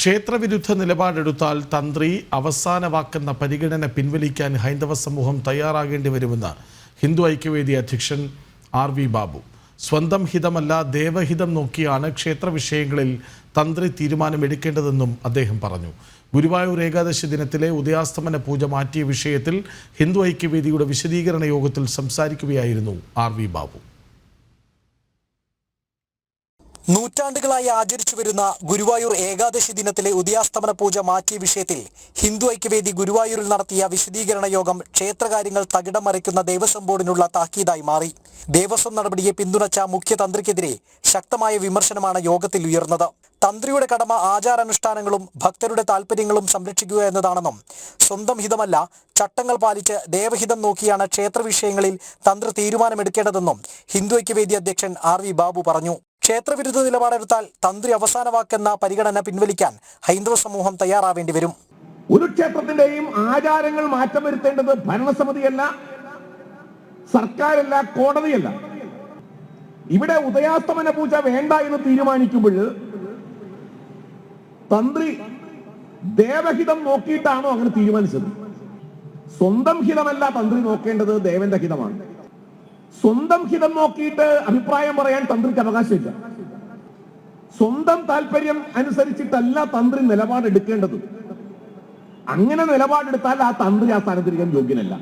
ക്ഷേത്രവിരുദ്ധ നിലപാടെടുത്താൽ തന്ത്രി അവസാന വാക്കെന്ന പരിഗണന പിൻവലിക്കാൻ ഹൈന്ദവ സമൂഹം തയ്യാറാകേണ്ടി വരുമെന്ന് ഹിന്ദു ഐക്യവേദി അധ്യക്ഷൻ ആർ വി ബാബു. സ്വന്തം ഹിതമല്ല ദേവഹിതം നോക്കിയാണ് ക്ഷേത്ര വിഷയങ്ങളിൽ തന്ത്രി തീരുമാനമെടുക്കേണ്ടതെന്നും അദ്ദേഹം പറഞ്ഞു. ഗുരുവായൂർ ഏകാദശി ദിനത്തിലെ ഉദയാസ്തമന പൂജ മാറ്റിയ വിഷയത്തിൽ ഹിന്ദു ഐക്യവേദിയുടെ വിശദീകരണ യോഗത്തിൽ സംസാരിക്കുകയായിരുന്നു ആർ വി ബാബു. നൂറ്റാണ്ടുകളായി ആചരിച്ചു വരുന്ന ഗുരുവായൂർ ഏകാദശി ദിനത്തിലെ ഉദയാസ്തമന പൂജ മാറ്റിയ വിഷയത്തിൽ ഹിന്ദു ഐക്യവേദി ഗുരുവായൂരിൽ നടത്തിയ വിശദീകരണ യോഗം ക്ഷേത്രകാര്യങ്ങൾ തകിടം മറിക്കുന്ന ദേവസ്വം ബോർഡിനുള്ള താക്കീതായി മാറി. ദേവസ്വം നടപടിയെ പിന്തുണച്ച മുഖ്യതന്ത്രിക്കെതിരെ ശക്തമായ വിമർശനമാണ് യോഗത്തിൽ ഉയർന്നത്. തന്ത്രിയുടെ കടമ ആചാരാനുഷ്ഠാനങ്ങളും ഭക്തരുടെ താൽപ്പര്യങ്ങളും സംരക്ഷിക്കുക എന്നതാണെന്നും സ്വന്തം ഹിതമല്ല ചട്ടങ്ങൾ പാലിച്ച് ദേവഹിതം നോക്കിയാണ് ക്ഷേത്ര വിഷയങ്ങളിൽ തന്ത്രി തീരുമാനമെടുക്കേണ്ടതെന്നും ഹിന്ദു ഐക്യവേദി അധ്യക്ഷൻ ആർ വി ബാബു പറഞ്ഞു. ക്ഷേത്രവിരുദ്ധ നിലപാടെടുത്താൽ തന്ത്രി അവസാന വാക്കെന്ന പരിഗണന പിൻവലിക്കാൻ ഹൈന്ദവ സമൂഹം തയ്യാറാവേണ്ടി വരും. ഒരു ക്ഷേത്രത്തിന്റെയും ആചാരങ്ങൾ മാറ്റം വരുത്തേണ്ടത് ഭരണസമിതിയല്ല സർക്കാരല്ല കോടതിയല്ല. ഇവിടെ ഉദയാസ്തമന പൂജ വേണ്ട എന്ന് തീരുമാനിക്കുമ്പോൾ തന്ത്രി ദേവഹിതം നോക്കിയിട്ടാണോ അങ്ങനെ തീരുമാനിച്ചത്? സ്വന്തം ഹിതമല്ല തന്ത്രി നോക്കേണ്ടത് ദേവന്റെ ഹിതമാണ്. സ്വന്തം ഹിതം നോക്കിയിട്ട് അഭിപ്രായം പറയാൻ തന്ത്രിക്ക് അവകാശമില്ല. സ്വന്തം താല്പര്യം അനുസരിച്ചിട്ടല്ല തന്ത്രി നിലപാടെടുക്കേണ്ടത് അങ്ങനെ നിലപാടെടുത്താൽ ആ തന്ത്രി ആ സ്ഥാനത്തിരിക്കാൻ യോഗ്യനല്ല.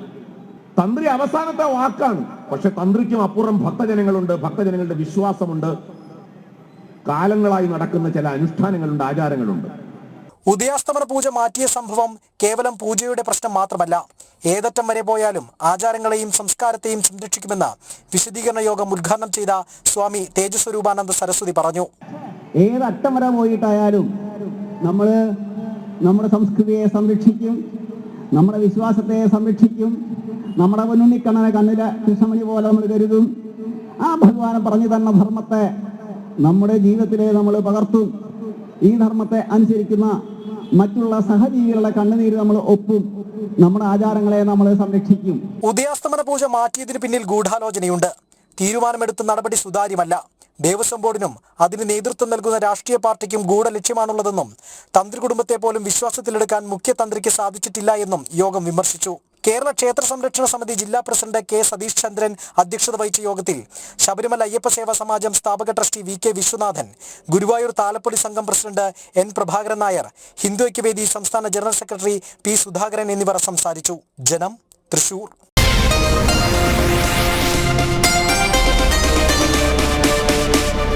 തന്ത്രി അവസാനത്തെ വാക്കാണ്. പക്ഷെ തന്ത്രിക്കും അപ്പുറം ഭക്തജനങ്ങളുണ്ട് ഭക്തജനങ്ങളുടെ വിശ്വാസമുണ്ട്. കാലങ്ങളായി നടക്കുന്ന ചില അനുഷ്ഠാനങ്ങളുണ്ട് ആചാരങ്ങളുണ്ട്. ഉദയാസ്തമന പൂജ മാറ്റിയ സംഭവം കേവലം പൂജയുടെ പ്രശ്നം മാത്രമല്ല. ഏതറ്റം വരെ പോയാലും ആചാരങ്ങളെയും സംസ്കാരത്തെയും സംരക്ഷിക്കുമെന്ന് വിശദീകരണ യോഗം ഉദ്ഘാടനം ചെയ്ത സ്വാമി തേജസ്വരൂപാനന്ദ സരസ്വതി പറഞ്ഞു. ഏതറ്റം വരെ പോയിട്ടായാലും നമ്മൾ നമ്മുടെ സംസ്കൃതിയെ സംരക്ഷിക്കും നമ്മുടെ വിശ്വാസത്തെ സംരക്ഷിക്കും നമ്മുടെ മുന്നുണ്ണിക്കണ്ണനെ കണ്ണിലെ കൃഷ്ണമണി പോലെ നമ്മൾ കരുതും. ആ ഭഗവാൻ പറഞ്ഞു തന്ന ധർമ്മത്തെ നമ്മുടെ ജീവിതത്തിലെ നമ്മൾ പകർത്തും. ഈ ധർമ്മത്തെ അനുസരിക്കുന്ന മറ്റുള്ള സഹജീവികളുടെ കണ്ണുനീര് നമ്മൾ ഒപ്പും നമ്മുടെ ആചാരങ്ങളെ നമ്മൾ സംരക്ഷിക്കും. ഉദയാസ്തമന പൂജ മാറ്റിയതിന് പിന്നിൽ ഗൂഢാലോചനയുണ്ട്. തീരുമാനമെടുത്ത നടപടി സുതാര്യമല്ല. ദേവസ്വം ബോർഡിനും അതിന് നേതൃത്വം നൽകുന്ന രാഷ്ട്രീയ പാർട്ടിക്കും ഗൂഢ ലക്ഷ്യമാണുള്ളതെന്നും തന്ത്രി കുടുംബത്തെ പോലും വിശ്വാസത്തിലെടുക്കാൻ മുഖ്യ തന്ത്രിക്ക് സാധിച്ചിട്ടില്ല എന്നും യോഗം വിമർശിച്ചു. കേരള ക്ഷേത്ര സംരക്ഷണ സമിതി ജില്ലാ പ്രസിഡന്റ് കെ സതീഷ് ചന്ദ്രൻ അധ്യക്ഷത വഹിച്ച യോഗത്തിൽ ശബരിമല അയ്യപ്പ സേവാ സമാജം സ്ഥാപക trustee V K Viswanathan Guruvayur Thalappoli Sangham president N Prabhakaran Nair Hindu Aikyavedi സംസ്ഥാന ജനറൽ സെക്രട്ടറി പി സുധാകരൻ എന്നിവർ സംസാരിച്ചു. ജനം തൃശൂർ.